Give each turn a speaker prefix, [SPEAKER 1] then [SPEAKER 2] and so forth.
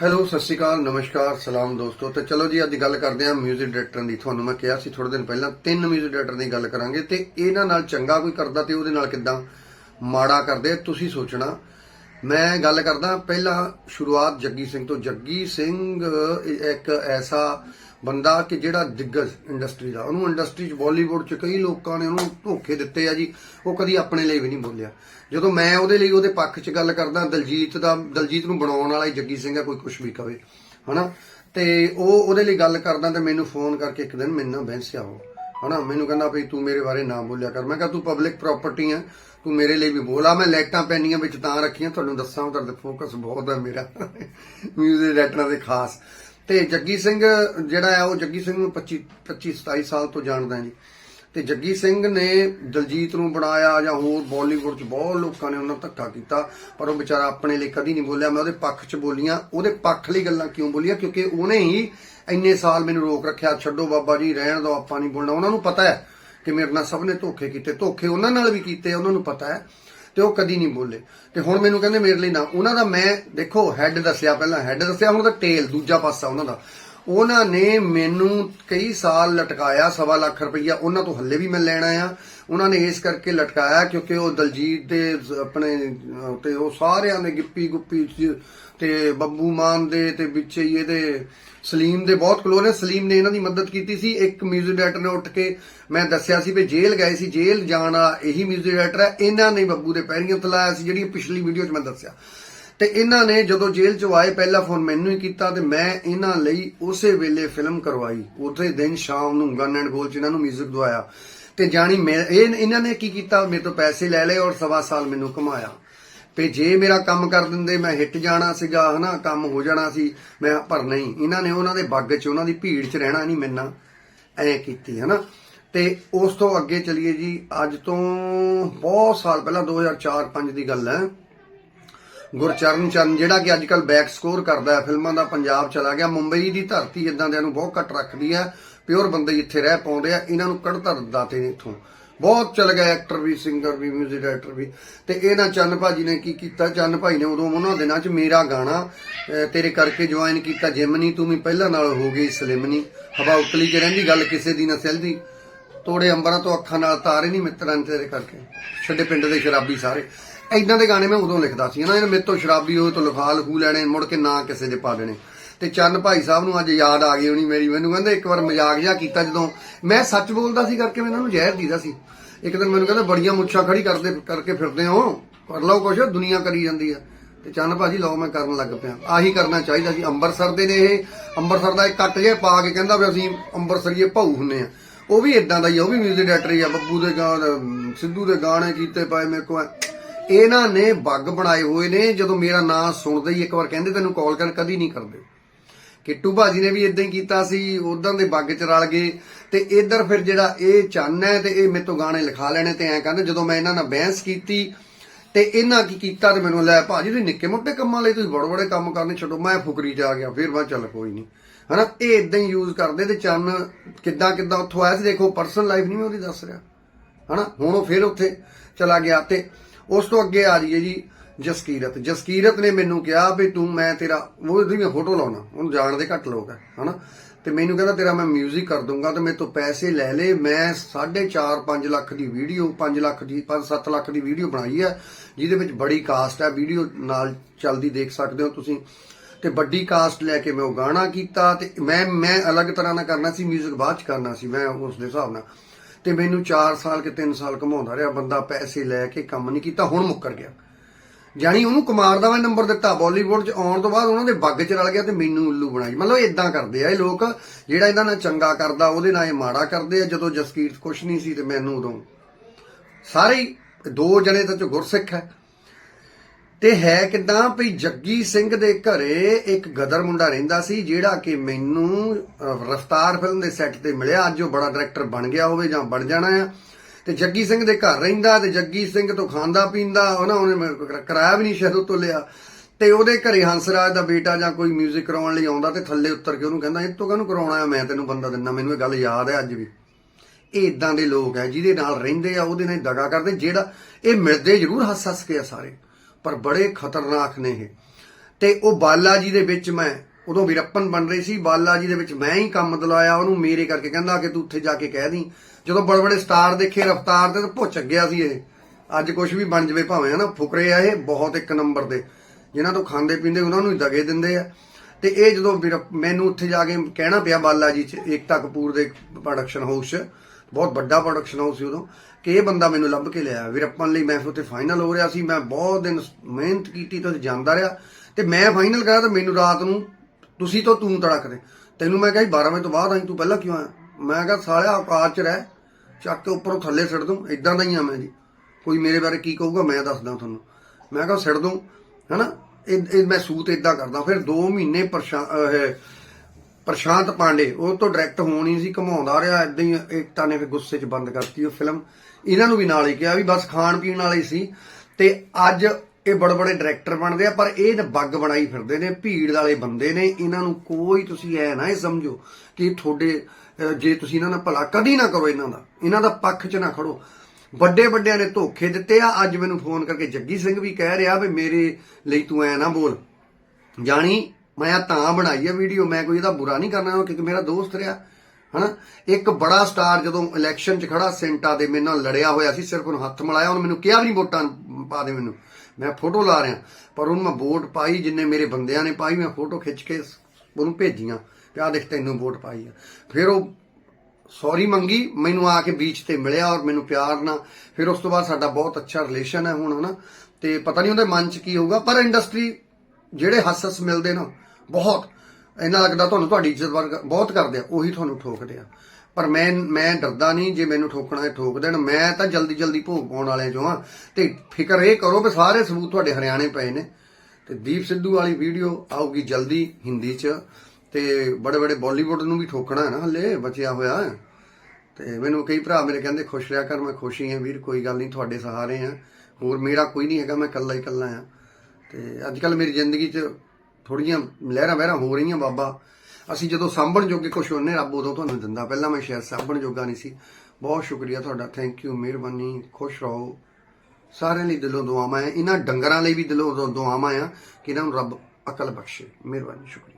[SPEAKER 1] Hello ਸਤਿ ਸ਼੍ਰੀ ਅਕਾਲ ਨਮਸਕਾਰ ਸਲਾਮ ਦੋਸਤੋ ਤੇ ਚਲੋ ਜੀ ਅੱਜ ਗੱਲ ਕਰਦੇ ਹਾਂ 뮤직 ਡਾਇਰੈਕਟਰਾਂ ਦੀ ਤੁਹਾਨੂੰ ਮੈਂ ਕਿਹਾ ਸੀ ਥੋੜੇ ਦਿਨ ਪਹਿਲਾਂ ਤਿੰਨ 뮤직 ਡਾਇਰੈਕਟਰ ਦੀ ਗੱਲ ਕਰਾਂਗੇ ਤੇ ਇਹਨਾਂ ਨਾਲ ਚੰਗਾ ਕੋਈ ਕਰਦਾ ਤੇ ਉਹਦੇ ਨਾਲ ਕਿਦਾਂ ਮਾੜਾ ਕਰਦੇ ਤੁਸੀਂ ਸੋਚਣਾ ਮੈਂ ਗੱਲ ਕਰਦਾ ਪਹਿਲਾਂ ਸ਼ੁਰੂਆਤ ਜੱਗੀ ਸਿੰਘ ਤੋਂ ਜੱਗੀ ਸਿੰਘ ਇੱਕ ਐਸਾ ਬੰਦਾ ਕਿ ਜਿਹੜਾ ਦਿੱਗਜ ਇੰਡਸਟਰੀ ਦਾ, ਉਹਨੂੰ ਇੰਡਸਟਰੀ 'ਚ ਬਾਲੀਵੁੱਡ 'ਚ ਕਈ ਲੋਕਾਂ ਨੇ ਉਹਨੂੰ ਧੋਖੇ ਦਿੱਤੇ ਆ ਜੀ, ਉਹ ਕਦੀ ਆਪਣੇ ਲਈ ਵੀ ਨਹੀਂ ਬੋਲਿਆ। ਜਦੋਂ ਮੈਂ ਉਹਦੇ ਲਈ ਉਹਦੇ ਪੱਖ 'ਚ ਗੱਲ ਕਰਦਾ, ਦਲਜੀਤ ਦਾ, ਦਲਜੀਤ ਨੂੰ ਬਣਾਉਣ ਵਾਲਾ ਜੱਗੀ ਸਿੰਘ ਆ, ਕੋਈ ਕੁਝ ਵੀ ਕਵੇ, ਹਨਾ? ਤੇ ਉਹ ਉਹਦੇ ਲਈ ਗੱਲ ਕਰਦਾ ਤੇ ਮੈਨੂੰ ਫੋਨ ਕਰਕੇ ਇੱਕ ਦਿਨ ਮੈਨੂੰ ਬੈਂਸਿਆ ਉਹ, ਹਨਾ? ਮੈਨੂੰ ਕਹਿੰਦਾ ਵੀ ਤੂੰ ਮੇਰੇ ਬਾਰੇ ਨਾ ਬੋਲਿਆ ਕਰ। ਮੈਂ ਕਿਹਾ, ਤੂੰ ਪਬਲਿਕ ਪ੍ਰਾਪਰਟੀ ਆ, ਤੂੰ ਮੇਰੇ ਲਈ ਵੀ ਬੋਲਾ। ਮੈਂ ਲਾਈਟਾਂ ਪੈਣੀਆਂ ਵਿੱਚ ਤਾਂ ਰੱਖੀਆਂ, ਤੁਹਾਨੂੰ ਦੱਸਾਂ ਤੁਹਾਡੇ ਫੋਕਸ ਬਹੁਤ ਹੈ ਮੇਰਾ ਮਿਊਜ਼ਿਕ ਡਾਇਰੈਕਟਰ ਦੇ ਖਾਸ। ਤੇ ਜੱਗੀ ਸਿੰਘ ਜਿਹੜਾ ਹੈ, ਉਹ ਜੱਗੀ ਸਿੰਘ ਨੂੰ 25 25 27 ਸਾਲ ਤੋਂ ਜਾਣਦਾ ਜੀ। ਤੇ ਜੱਗੀ ਸਿੰਘ ਨੇ ਦਲਜੀਤ ਨੂੰ ਬਣਾਇਆ ਜਾਂ ਹੋਰ ਬਾਲੀਵੁੱਡ 'ਚ ਬਹੁਤ ਲੋਕਾਂ ਨੇ ਉਹਨਾਂ ਨੂੰ ਧੱਕਾ ਕੀਤਾ, ਪਰ ਉਹ ਵਿਚਾਰਾ ਆਪਣੇ ਲਈ ਕਦੀ ਨਹੀਂ ਬੋਲਿਆ। ਮੈਂ ਉਹਦੇ ਪੱਖ 'ਚ ਬੋਲੀਆਂ। ਉਹਦੇ ਪੱਖ ਲਈ ਗੱਲਾਂ ਕਿਉਂ ਬੋਲੀਆਂ? ਕਿਉਂਕਿ ਉਹਨੇ ਹੀ ਇੰਨੇ ਸਾਲ ਮੈਨੂੰ ਰੋਕ ਰੱਖਿਆ, ਛੱਡੋ ਬਾਬਾ ਜੀ, ਰਹਿਣ ਦਿਓ, ਆਪਾਂ ਨਹੀਂ ਬੋਲਣਾ। ਉਹਨਾਂ ਨੂੰ ਪਤਾ ਹੈ ਕਿ ਮੇਰੇ ਨਾਲ ਸਭ ਨੇ ਧੋਖੇ ਕੀਤੇ। ਧੋਖੇ ਉਹਨਾਂ ਨਾਲ ਵੀ ਕੀਤੇ, ਉਹਨਾਂ ਨੂੰ ਪਤਾ ਹੈ। ਤੇ ਉਹ ਕਦੀ ਨਹੀਂ ਬੋਲੇ। ਤੇ ਹੁਣ ਮੈਨੂੰ ਕਹਿੰਦੇ ਮੇਰੇ ਲਈ ਨਾ, ਉਹਨਾਂ ਦਾ ਮੈਂ ਦੇਖੋ ਹੈੱਡ ਦੱਸਿਆ ਪਹਿਲਾਂ ਹੈੱਡ ਦੱਸਿਆ, ਹੁਣ ਉਹਦਾ ਟੇਲ ਦੂਜਾ ਪਾਸਾ ਉਹਨਾਂ ਦਾ। ਉਹਨਾਂ ਨੇ ਮੈਨੂੰ ਕਈ ਸਾਲ ਲਟਕਾਇਆ, ਸਵਾ ਲੱਖ ਰੁਪਈਆ ਉਹਨਾਂ ਤੋਂ ਹੱਲੇ ਵੀ ਮੈਂ ਲੈਣਾ ਆ ਉਹਨਾਂ ਨੇ ਇਸ ਕਰਕੇ ਲਟਕਾਇਆ ਕਿਉਂਕਿ ਉਹ ਦਲਜੀਤ ਦੇ ਆਪਣੇ ਤੇ ਉਹ ਸਾਰਿਆਂ ਦੇ ਗਿੱਪੀ ਗੁੱਪੀ ਤੇ ਬੱਬੂ ਮਾਨ ਦੇ ਤੇ ਵਿੱਚ ਹੀ ਇਹਦੇ ਸਲੀਮ ਦੇ ਬਹੁਤ ਕਲੋਜ਼ ਨੇ ਸਲੀਮ ਨੇ ਇਹਨਾਂ ਦੀ ਮਦਦ ਕੀਤੀ ਸੀ। ਇੱਕ ਮਿਊਜ਼ਿਕ ਡਾਇਰੈਕਟਰ ਨੇ ਉੱਠ ਕੇ ਮੈਂ ਦੱਸਿਆ ਸੀ ਵੀ ਜੇਲ੍ਹ ਗਏ ਸੀ। ਜੇਲ੍ਹ ਜਾਣਾ ਇਹੀ ਮਿਊਜ਼ਿਕ ਡਾਇਰੈਕਟਰ ਹੈ। ਇਹਨਾਂ ਨੇ ਬੱਬੂ ਦੇ ਪੈਰੀਂ ਹੱਥ ਸੀ। ਜਿਹੜੀ ਪਿਛਲੀ ਵੀਡੀਓ 'ਚ ਮੈਂ ਦੱਸਿਆ। ਤੇ ਇਹਨਾਂ ਨੇ ਜਦੋਂ ਜੇਲ੍ਹ 'ਚੋਂ ਆਏ, ਪਹਿਲਾ ਫੋਨ ਮੈਨੂੰ ਹੀ ਕੀਤਾ ਤੇ ਮੈਂ ਇਹਨਾਂ ਲਈ ਉਸੇ ਵੇਲੇ ਫਿਲਮ ਕਰਵਾਈ। ਉਸੇ ਦਿਨ ਸ਼ਾਮ ਨੂੰ ਗਨ ਐਂਡ ਗੋਲ 'ਚ ਇਹਨਾਂ ਨੂੰ 뮤직 ਦਵਾਇਆ। ਤੇ ਜਾਣੀ ਮੈਂ ਇਹ ਇਹਨਾਂ ਨੇ ਕੀ ਕੀਤਾ? ਮੇਰੇ ਤੋਂ ਪੈਸੇ ਲੈ ਲਏ ਔਰ ਸਵਾ ਸਾਲ ਮੈਨੂੰ ਕਮਾਇਆ। ਤੇ ਜੇ ਮੇਰਾ ਕੰਮ ਕਰ ਦਿੰਦੇ, ਮੈਂ ਹਿੱਟ ਜਾਣਾ ਸੀਗਾ, ਹਨਾ, ਕੰਮ ਹੋ ਜਾਣਾ ਸੀ, ਮੈਂ ਪਰ ਨਹੀਂ, ਇਹਨਾਂ ਨੇ ਉਹਨਾਂ ਦੇ ਬੱਗ 'ਚ, ਉਹਨਾਂ ਦੀ ਭੀੜ 'ਚ ਰਹਿਣਾ ਨਹੀਂ ਮੈਨਾਂ, ਐ ਕੀਤੀ, ਹਨਾ। ਤੇ ਉਸ ਤੋਂ ਅੱਗੇ ਚਲੀਏ ਜੀ, ਅੱਜ ਤੋਂ ਬਹੁਤ ਸਾਲ ਪਹਿਲਾਂ 2004-5 ਦੀ ਗੱਲ ਹੈ। ਗੁਰਚਰਨ ਚੰਨ ਜਿਹੜਾ ਕਿ ਅੱਜ ਕੱਲ ਬੈਕ ਸਕੋਰ ਕਰਦਾ ਹੈ, ਫਿਲਮਾਂ ਦਾ ਪੰਜਾਬ ਚਲਾ ਗਿਆ। ਮੁੰਬਈ ਦੀ ਧਰਤੀ ਇਦਾਂ ਦਿਆਂ ਨੂੰ ਬਹੁਤ ਘੱਟ ਰੱਖਦੀ ਹੈ। ਪਿਓਰ ਬੰਦੇ ਇੱਥੇ ਰਹਿ ਪਾਉਂਦੇ ਆ, ਇਹਨਾਂ ਨੂੰ ਕੱਢ ਧਰਦਾ ਤੇ ਇੱਥੋਂ। ਬਹੁਤ ਚਲ ਗਏ ਐਕਟਰ ਵੀ ਸਿੰਗਰ ਵੀ 뮤직 ਡਾਇਰੈਕਟਰ ਵੀ। ਤੇ ਇਹਨਾਂ ਚੰਨ ਭਾਜੀ ਨੇ ਕੀ ਕੀਤਾ? ਚੰਨ ਭਾਈ ਨੇ ਉਦੋਂ ਉਹਨਾਂ ਦਿਨਾਂ 'ਚ ਮੇਰਾ ਗਾਣਾ ਤੇਰੇ ਕਰਕੇ ਜੁਆਇਨ ਕੀਤਾ ਜਿਮ ਨਹੀਂ ਤੂੰ ਵੀ ਪਹਿਲਾਂ ਨਾਲ ਹੋ ਗਈ ਸਲਿਮ ਨਹੀਂ ਹਵਾ ਉਤਲੀ 'ਚ ਰਹਿੰਦੀ, ਗੱਲ ਕਿਸੇ ਦੀ ਨਾ ਸਿਲਦੀ ਤੋੜੇ ਅੰਬਰਾਂ ਤੋਂ ਅੱਖਾਂ ਨਾਲ ਤਾਰੇ ਨਹੀਂ ਮਿੱਤਰਾਂ ਨੇ ਤੇਰੇ ਕਰਕੇ। ਛੱਡੇ ਪਿੰਡ ਦੇ ਸ਼ਰਾਬੀ ਸਾਰੇ। ਐਦਾਂ ਦੇ ਗਾਣੇ ਮੈਂ ਉਦੋਂ ਲਿਖਦਾ ਸੀ ਨਾ ਇਹਨਾਂ ਮੇਰੇ ਤੋਂ ਸ਼ਰਾਬੀ ਹੋਏ ਤੋਂ ਲਿਖਾ ਲਖੂ ਲੈਣੇ ਮੁੜ ਕੇ ਨਾ ਕਿਸੇ ਦੇ ਪਾ ਦੇਣੇ। ਤੇ ਚੰਨ ਭਾਈ ਸਾਹਿਬ ਨੂੰ ਅੱਜ ਯਾਦ ਆ ਗਈ ਹੋਣੀ ਮੇਰੀ ਮੈਨੂੰ ਕਹਿੰਦੇ ਇੱਕ ਵਾਰ ਮਜ਼ਾਕ ਜਿਹਾ ਕੀਤਾ ਜਦੋਂ ਮੈਂ ਸੱਚ ਬੋਲਦਾ ਸੀ ਕਰਕੇ ਮੈਂ ਇਹਨਾਂ ਨੂੰ ਜ਼ਹਿਰ ਦੀਦਾ ਸੀ। ਇੱਕ ਦਿਨ ਮੈਨੂੰ ਕਹਿੰਦਾ ਬੜੀਆਂ ਮੁੱਛਾਂ ਖੜੀ ਕਰਦੇ ਕਰਕੇ ਫਿਰਦੇ ਹੋ ਕਰ ਲਓ ਕੁਛ ਦੁਨੀਆ ਕਰੀ ਜਾਂਦੀ ਆ। ਤੇ ਚੰਨ ਭਾਜੀ ਲਓ ਮੈਂ ਕਰਨ ਲੱਗ ਪਿਆ। ਆਹੀ ਕਰਨਾ ਚਾਹੀਦਾ ਸੀ ਅੰਮ੍ਰਿਤਸਰ ਦੇ ਨੇ ਇਹ ਅੰਮ੍ਰਿਤਸਰ ਦਾ ਇੱਕ ਕੱਟ ਜਿਹਾ ਪਾ ਕੇ ਕਹਿੰਦਾ ਵੀ ਅਸੀਂ ਅੰਮ੍ਰਿਤਸਰੀਏ ਭਾਊ ਹੁੰਨੇ ਆ। ਉਹ ਵੀ ਇਦਾਂ ਦਾ ਹੀ ਆ, ਉਹ ਵੀ ਮਿਊਜ਼ਿਕ ਡਾਇਰੈਕਟਰ ਹੀ ਆ ਬੱਬੂ ਦੇ ਗਾਣੇ ਸਿੱਧੂ ਦੇ ਗਾਣੇ ਕੀਤੇ ਪਏ ਮੇਰੇ ਕੋਲ। ਇਹਨਾਂ ਨੇ ਬੱਗ ਬਣਾਏ ਹੋਏ ਨੇ, ਜਦੋਂ ਮੇਰਾ ਨਾਂ ਸੁਣਦੇ ਹੀ ਇੱਕ ਵਾਰ ਕਹਿੰਦੇ ਤੈਨੂੰ ਕਾਲ ਕਰਨ ਕਦੀ ਨਹੀਂ ਕਰਦੇ। ਕਿੱਟੂ ਭਾਜੀ ਨੇ ਵੀ ਇਦਾਂ ਹੀ ਕੀਤਾ ਸੀ ਉਦਾਂ ਦੇ ਬੱਗ ਚ ਰਲ ਗਏ, ਤੇ ਇਧਰ ਫਿਰ ਜਿਹੜਾ ਇਹ ਚੰਨ ਹੈ ਤੇ ਇਹ ਮੇਰੇ ਤੋਂ ਗਾਣੇ ਲਿਖਾ ਲੈਣੇ ਤੇ ਐਂ ਕਹਿੰਦੇ ਜਦੋਂ ਮੈਂ ਇਹਨਾਂ ਨਾਲ ਬਹਿਸ ਕੀਤੀ, ਤੇ ਇਹਨਾਂ ਕੀ ਕੀਤਾ ਤੇ ਮੈਨੂੰ ਲੈ ਭਾਜੀ ਤੁਸੀਂ ਨਿੱਕੇ ਮੋਟੇ ਕੰਮਾਂ ਲਈ ਤੁਸੀਂ ਬੜੇ ਬੜੇ ਕੰਮ ਕਰਨੇ ਛੱਡੋ, ਮੈਂ ਫੁਕਰੀ ਚ ਆ ਗਿਆ, ਫਿਰ ਮੈਂ ਚੱਲ ਕੋਈ ਨਹੀਂ। ਹਨਾ, ਇਹ ਇਦਾਂ ਹੀ ਯੂਜ਼ ਕਰਦੇ ਤੇ ਚੰਨ ਕਿੱਦਾਂ ਕਿੱਦਾਂ ਉੱਥੋਂ ਆਇਆ ਸੀ, ਦੇਖੋ ਪਰਸਨਲ ਲਾਈਫ ਨਹੀਂ ਮੈਂ ਉਹਦੀ ਦੱਸ ਰਿਹਾ। ਹਨਾ, ਹੁਣ ਉਹ ਫਿਰ ਉੱਥੇ ਚਲਾ ਗਿਆ ਤੇ ਉਸ ਤੋਂ ਅੱਗੇ ਆ ਜਾਈਏ ਜੀ ਜਸਕੀਰਤ ਜਸਕੀਰਤ ਨੇ ਮੈਨੂੰ ਕਿਹਾ ਵੀ ਤੂੰ ਮੈਂ ਤੇਰਾ ਉਹਦੀ ਮੈਂ ਫੋਟੋ ਲਾਉਣਾ ਉਹਨੂੰ ਜਾਣਦੇ ਘੱਟ ਲੋਕ ਹੈ ਹਨਾ ਤੇ ਮੈਨੂੰ ਕਹਿੰਦਾ ਤੇਰਾ ਮੈਂ 뮤직 ਕਰ ਦੂੰਗਾ ਤੇ ਮੇਰੇ ਤੋਂ ਪੈਸੇ ਲੈ ਲੇ ਮੈਂ 4.5 5 ਲੱਖ ਦੀ ਵੀਡੀਓ 5 ਲੱਖ ਦੀ 5-7 ਲੱਖ ਦੀ ਵੀਡੀਓ ਬਣਾਈ ਹੈ ਜਿਹਦੇ ਵਿੱਚ ਬੜੀ ਕਾਸਟ ਹੈ ਵੀਡੀਓ ਨਾਲ ਚੱਲਦੀ ਦੇਖ ਸਕਦੇ ਹੋ ਤੁਸੀਂ ਤੇ ਵੱਡੀ ਕਾਸਟ ਲੈ ਕੇ ਮੈਂ ਉਹ ਗਾਣਾ ਕੀਤਾ ਤੇ ਮੈਂ ਮੈਂ ਅਲੱਗ ਤਰ੍ਹਾਂ ਨਾਲ ਕਰਨਾ ਸੀ 뮤직 ਬਾਅਦ ਚ ਕਰਨਾ ਸੀ ਮੈਂ ਉਸ ਦੇ ਹਿਸਾਬ ਨਾਲ ਤੇ ਮੈਨੂੰ 4 ਸਾਲ ਕਿ 3 ਸਾਲ ਘਮਾਉਂਦਾ ਰਿਹਾ, ਬੰਦਾ ਪੈਸੇ ਲੈ ਕੇ ਕੰਮ ਨਹੀਂ ਕੀਤਾ, ਹੁਣ ਮੁੱਕਰ ਗਿਆ। ਜਾਣੀ ਉਹਨੂੰ ਕੁਮਾਰ ਦਾ ਮੈਂ ਨੰਬਰ ਦਿੱਤਾ, ਬਾਲੀਵੁੱਡ 'ਚ ਆਉਣ ਤੋਂ ਬਾਅਦ ਉਹਨਾਂ ਦੇ ਬੱਗ 'ਚ ਰਲ ਗਿਆ ਤੇ ਮੈਨੂੰ ਉੱਲੂ ਬਣਾਈ। ਮਤਲਬ ਇਦਾਂ ਕਰਦੇ ਆ ਇਹ ਲੋਕ, ਜਿਹੜਾ ਇਹਨਾਂ ਨਾਲ ਚੰਗਾ ਕਰਦਾ, ਉਹਦੇ ਨਾਲ ਇਹ ਮਾੜਾ ਕਰਦੇ ਆ, ਜਦੋਂ ਜਸਕੀਰਤ ਕੁਛ ਨਹੀਂ ਸੀ ਤੇ ਮੈਨੂੰ ਉਦੋਂ ਸਾਰੇ ਹੀ, ਦੋ ਜਣੇ ਤਾਂ ਚ ਗੁਰਸਿੱਖ ਹੈ। ਤੇ ਹੈ ਕਿਦਾਂ? ਵੀ ਜੱਗੀ ਸਿੰਘ ਦੇ ਘਰੇ ਇੱਕ ਗਦਰ ਮੁੰਡਾ ਰਹਿੰਦਾ ਸੀ, ਜਿਹੜਾ ਕਿ ਮੈਨੂੰ ਰਫਤਾਰ ਫਿਲਮ ਦੇ ਸੈੱਟ ਤੇ ਮਿਲਿਆ। ਅੱਜ ਉਹ ਬੜਾ ਡਾਇਰੈਕਟਰ ਬਣ ਗਿਆ ਹੋਵੇ ਜਾਂ ਬਣ ਜਾਣਾ ਆ। ਤੇ ਜੱਗੀ ਸਿੰਘ ਦੇ ਘਰ ਰਹਿੰਦਾ ਤੇ ਜੱਗੀ ਸਿੰਘ ਤੋਂ ਖਾਂਦਾ ਪੀਂਦਾ ਉਹਨਾਂ ਉਹਨੇ ਕਿਰਾਇਆ ਵੀ ਨਹੀਂ ਸ਼ਹਿਰ ਤੋਂ ਲਿਆ। ਤੇ ਉਹਦੇ ਘਰੇ ਹੰਸਰਾਜ ਦਾ ਬੇਟਾ ਜਾਂ ਕੋਈ 뮤직 ਕਰਾਉਣ ਲਈ ਆਉਂਦਾ ਤੇ ਥੱਲੇ ਉੱਤਰ ਕੇ ਉਹਨੂੰ ਕਹਿੰਦਾ, ਇਹ ਤੋਂ ਕਾਹਨੂੰ ਕਰਾਉਣਾ ਆ? ਮੈਂ ਤੈਨੂੰ ਬੰਦਾ ਦਿੰਦਾ ਮੈਨੂੰ ਇਹ ਗੱਲ ਯਾਦ ਹੈ ਅੱਜ ਵੀ। ਇਹ ਇਦਾਂ ਦੇ ਲੋਕ ਹੈ ਜਿਹਦੇ ਨਾਲ ਰਹਿੰਦੇ ਆ, ਉਹਦੇ ਨਾਲ ਦਗਾ ਕਰਦੇ। ਜਿਹੜਾ, ਇਹ ਮਿਲਦੇ ਜ਼ਰੂਰ ਹੱਸ ਹੱਸ ਕੇ ਆ ਸਾਰੇ। ਪਰ ਬੜੇ ਖਤਰਨਾਕ ਨੇ ਇਹ। ਤੇ ਉਹ ਬਾਲਾ ਜੀ ਦੇ ਵਿੱਚ ਮੈਂ ਉਦੋਂ ਵੀਰੱਪਨ ਬਣ ਰਹੀ ਸੀ ਬਾਲਾ ਜੀ ਦੇ ਵਿੱਚ ਮੈਂ ਹੀ ਕੰਮ ਦਿਲਾਇਆ, ਉਹਨੂੰ ਮੇਰੇ ਕਰਕੇ ਕਹਿੰਦਾ ਕਿ ਤੂੰ ਉੱਥੇ ਜਾ ਕੇ ਕਹਿ ਦੀ। ਜਦੋਂ ਬੜੇ ਬੜੇ ਸਟਾਰ ਦੇਖੇ, ਰਫਤਾਰ ਤੇ ਤਾਂ ਭੁੱਚ ਗਿਆ ਸੀ ਇਹ। ਅੱਜ ਕੁਝ ਵੀ ਬਣ ਜਵੇ ਭਾਵੇਂ, ਹਨਾ, ਫੁਕਰੇ ਆ ਇਹ, ਬਹੁਤ ਇੱਕ ਨੰਬਰ ਦੇ। ਜਿਨ੍ਹਾਂ ਤੋਂ ਖਾਂਦੇ ਪੀਂਦੇ ਉਹਨਾਂ ਨੂੰ ਹੀ ਦਗੇ ਦਿੰਦੇ ਆ। ਤੇ ਇਹ ਜਦੋਂ ਵੀਰ ਮੈਨੂੰ ਉੱਥੇ ਜਾ ਕੇ ਕਹਿਣਾ ਪਿਆ ਬਾਲਾ ਜੀ ਚ, ਏਕਤਾ ਕਪੂਰ ਦੇ ਪ੍ਰੋਡਕਸ਼ਨ ਹਾਊਸ 'ਚ ਬਹੁਤ ਵੱਡਾ ਪ੍ਰੋਡਕਸ਼ਨ ਹਾਊਸ ਸੀ ਉਦੋਂ, ਕਿ ਇਹ ਬੰਦਾ ਮੈਨੂੰ ਲੱਭ ਕੇ ਲਿਆ ਵੀਰੱਪਨ ਲਈ ਮੈਂ ਫਿਰ ਉੱਥੇ ਫਾਈਨਲ ਹੋ ਰਿਹਾ ਸੀ, ਮੈਂ ਬਹੁਤ ਦਿਨ ਮਿਹਨਤ ਕੀਤੀ ਤੇ ਜਾਂਦਾ ਰਿਹਾ। ਤੇ ਮੈਂ ਫਾਈਨਲ ਕਰਿਆ ਤਾਂ ਮੈਨੂੰ ਰਾਤ ਨੂੰ ਤੁਸੀਂ ਤੋਂ ਤੂੰ ਤੜਕਦੇ ਤੈਨੂੰ ਮੈਂ ਕਿਹਾ ਜੀ 12 ਵਜੇ ਤੋਂ ਬਾਅਦ ਆਈ, ਤੂੰ ਪਹਿਲਾਂ ਕਿਉਂ ਆਇਆ? ਮੈਂ ਕਿਹਾ, ਸਾਲਿਆ ਔਕਾਤ ਚ ਰਹਿ, ਚੱਕ ਕੇ ਉੱਪਰੋਂ ਥੱਲੇ ਸਿੱਟ ਦੂੰ ਇਦਾਂ ਦਾ ਹੀ ਆ ਮੈਂ ਜੀ। ਕੋਈ ਮੇਰੇ ਬਾਰੇ ਕੀ ਕਹੂਗਾ, ਮੈਂ ਦੱਸਦਾ ਤੁਹਾਨੂੰ। ਮੈਂ ਕਿਹਾ, ਸਿੱਟ ਦੂੰ, ਹਨਾ? ਇਹ ਇਹ ਮੈਂ ਸੂਤ ਇਦਾਂ ਕਰਦਾ। ਫਿਰ 2 ਮਹੀਨੇ ਪਰਸ਼ਾ ਪ੍ਰਸ਼ਾਂਤ ਪਾਂਡੇ, ਉਹ ਤੋਂ ਡਾਇਰੈਕਟ ਹੋਣੀ ਸੀ ਘਮਾਉਂਦਾ ਰਿਹਾ ਇਦਾਂ ਹੀ ਏਕਤਾ ਨੇ ਫਿਰ ਗੁੱਸੇ 'ਚ ਬੰਦ ਕਰਤੀ ਉਹ ਫਿਲਮ ਇਹਨਾਂ ਨੂੰ ਵੀ ਨਾਲ ਹੀ ਕਿਹਾ ਵੀ ਬਸ ਖਾਣ ਪੀਣ ਵਾਲੇ ਸੀ। ਤੇ ਅੱਜ ਇਹ ਬੜੇ ਬੜੇ ਡਾਇਰੈਕਟਰ ਬਣਦੇ ਆ, ਪਰ ਇਹ ਬੱਗ ਬਣਾਈ ਫਿਰਦੇ ਨੇ, ਭੀੜ ਵਾਲੇ ਬੰਦੇ ਨੇ। ਇਹਨਾਂ ਨੂੰ ਕੋਈ ਤੁਸੀਂ ਐ ਨਾ ਇਹ ਸਮਝੋ ਕਿ ਤੁਹਾਡੇ ਜੇ ਤੁਸੀਂ ਇਹਨਾਂ ਨਾਲ ਭਲਾ ਕਦੀ ਨਾ ਕਰੋ ਇਹਨਾਂ ਦਾ ਇਹਨਾਂ ਦਾ ਪੱਖ 'ਚ ਨਾ ਖੜੋ। ਵੱਡੇ ਵੱਡਿਆਂ ਨੇ ਧੋਖੇ ਦਿੱਤੇ ਆ। ਅੱਜ ਮੈਨੂੰ ਫੋਨ ਕਰਕੇ ਜੱਗੀ ਸਿੰਘ ਵੀ ਕਹਿ ਰਿਹਾ ਵੀ ਮੇਰੇ ਲਈ ਤੂੰ ਐ ਨਾ ਬੋਲ। ਜਾਣੀ ਮੈਂ ਤਾਂ ਬਣਾਈ ਆ ਵੀਡੀਓ, ਮੈਂ ਕੋਈ ਇਹਦਾ ਬੁਰਾ ਨਹੀਂ ਕਰਨਾ, ਕਿਉਂਕਿ ਮੇਰਾ ਦੋਸਤ ਰਿਹਾ, ਹਨਾ? ਇੱਕ ਬੜਾ ਸਟਾਰ ਜਦੋਂ ਇਲੈਕਸ਼ਨ 'ਚ ਖੜਾ, ਸੈਂਟਾ ਦੇ ਮੇਰੇ ਨਾਲ ਲੜਿਆ ਹੋਇਆ ਸੀ, ਸਿਰਫ ਉਹਨੂੰ ਹੱਥ ਮਿਲਾਇਆ, ਉਹਨੇ ਮੈਨੂੰ ਕਿਹਾ ਵੀ ਨਹੀਂ ਵੋਟਾਂ ਪਾ ਦੇ ਮੈਨੂੰ। ਮੈਂ ਫੋਟੋ ਲਾ ਰਿਹਾ, ਪਰ ਉਹਨੂੰ ਮੈਂ ਵੋਟ ਪਾਈ, ਜਿੰਨੇ ਮੇਰੇ ਬੰਦਿਆਂ ਨੇ ਪਾਈ, ਮੈਂ ਫੋਟੋ ਖਿੱਚ ਕੇ ਉਹਨੂੰ ਭੇਜੀਆਂ ਤੇ ਆ ਦੇਖ ਤੈਨੂੰ ਵੋਟ ਪਾਈ ਆ। ਫਿਰ ਉਹ ਸੌਰੀ ਮੰਗੀ, ਮੈਨੂੰ ਆ ਕੇ ਬੀਚ ਤੇ ਮਿਲਿਆ ਔਰ ਮੈਨੂੰ ਪਿਆਰ ਨਾਲ। ਫਿਰ ਉਸ ਤੋਂ ਬਾਅਦ ਸਾਡਾ ਬਹੁਤ ਅੱਛਾ ਰਿਲੇਸ਼ਨ ਹੈ ਹੁਣ, ਹਨਾ? ਤੇ ਪਤਾ ਨਹੀਂ ਉਹਦੇ ਮਨ 'ਚ ਕੀ ਹੋਊਗਾ, ਪਰ ਇੰਡਸਟਰੀ ਜਿਹੜੇ ਹੱਸ ਹੱਸ ਮਿਲਦੇ ਨਾ ਬਹੁਤ ਇਹਨਾਂ ਲੱਗਦਾ ਤੁਹਾਨੂੰ ਤੁਹਾਡੀ ਇੱਜ਼ਤ ਵਰਗ, ਬਹੁਤ ਕਰਦੇ ਆ, ਉਹੀ ਤੁਹਾਨੂੰ ਠੋਕਦੇ ਆ। ਪਰ ਮੈਂ ਮੈਂ ਡਰਦਾ ਨਹੀਂ ਜੇ ਮੈਨੂੰ ਠੋਕਣਾ ਹੈ, ਠੋਕ ਦੇਣ। ਮੈਂ ਤਾਂ ਜਲਦੀ ਜਲਦੀ ਭੋਗ ਪਾਉਣ ਵਾਲਿਆਂ ਚੋਂ ਆ। ਤੇ ਫਿਕਰ ਇਹ ਕਰੋ ਵੀ ਸਾਰੇ ਸਬੂਤ ਤੁਹਾਡੇ ਹਰਿਆਣੇ ਪਏ ਨੇ। ਤੇ ਦੀਪ ਸਿੱਧੂ ਵਾਲੀ ਵੀਡੀਓ ਆਊਗੀ ਜਲਦੀ ਹਿੰਦੀ 'ਚ। ਤੇ ਬੜੇ ਬੜੇ ਬਾਲੀਵੁੱਡ ਨੂੰ ਵੀ ਠੋਕਣਾ ਹੈ ਨਾ ਹੱਲੇ, ਬਚਿਆ ਹੋਇਆ ਹੈ। ਤੇ ਮੈਨੂੰ ਕਈ ਭਰਾ ਮੇਰੇ ਕਹਿੰਦੇ, ਖੁਸ਼ ਰਿਹਾ ਕਰ, ਮੈਂ ਖੁਸ਼ ਹੀ ਹਾਂ ਵੀਰ, ਕੋਈ ਗੱਲ ਨਹੀਂ, ਤੁਹਾਡੇ ਸਹਾਰੇ ਆ ਹੋਰ ਮੇਰਾ ਕੋਈ ਨਹੀਂ ਹੈਗਾ, ਮੈਂ ਇਕੱਲਾ ਹੀ ਇਕੱਲਾ ਆ ਤੇ ਅੱਜ ਕੱਲ ਮੇਰੀ ਜ਼ਿੰਦਗੀ 'ਚ ਥੋੜੀਆਂ ਲਹਿਰਾਂ ਵਹਿਰਾਂ ਹੋ ਰਹੀਆਂ ਬਾਬਾ। ਅਸੀਂ ਜਦੋਂ ਸਾਂਭਣ ਜੋਗੇ ਕੁਛ ਹੁੰਨੇ, ਰੱਬ ਉਦੋਂ ਤੁਹਾਨੂੰ ਦਿੰਦਾ। ਪਹਿਲਾਂ ਮੈਂ ਸ਼ਾਇਦ ਸਾਂਭਣ ਜੋਗਾ ਨਹੀਂ ਸੀ। ਬਹੁਤ ਸ਼ੁਕਰੀਆ ਤੁਹਾਡਾ। ਥੈਂਕ ਯੂ ਮਿਹਰਬਾਨੀ, ਖੁਸ਼ ਰਹੋ। ਸਾਰਿਆਂ ਲਈ ਦਿਲੋਂ ਦੁਆਵਾਂ ਆ ਇਹਨਾਂ ਡੰਗਰਾਂ ਲਈ ਵੀ ਦਿਲੋਂ ਦੁ- ਦੁਆਵਾਂ ਆ ਕਿ ਇਹਨਾਂ ਨੂੰ ਰੱਬ ਅਕਲ ਬਖਸ਼ੇ। ਮਿਹਰਬਾਨੀ, ਸ਼ੁਕਰੀਆ।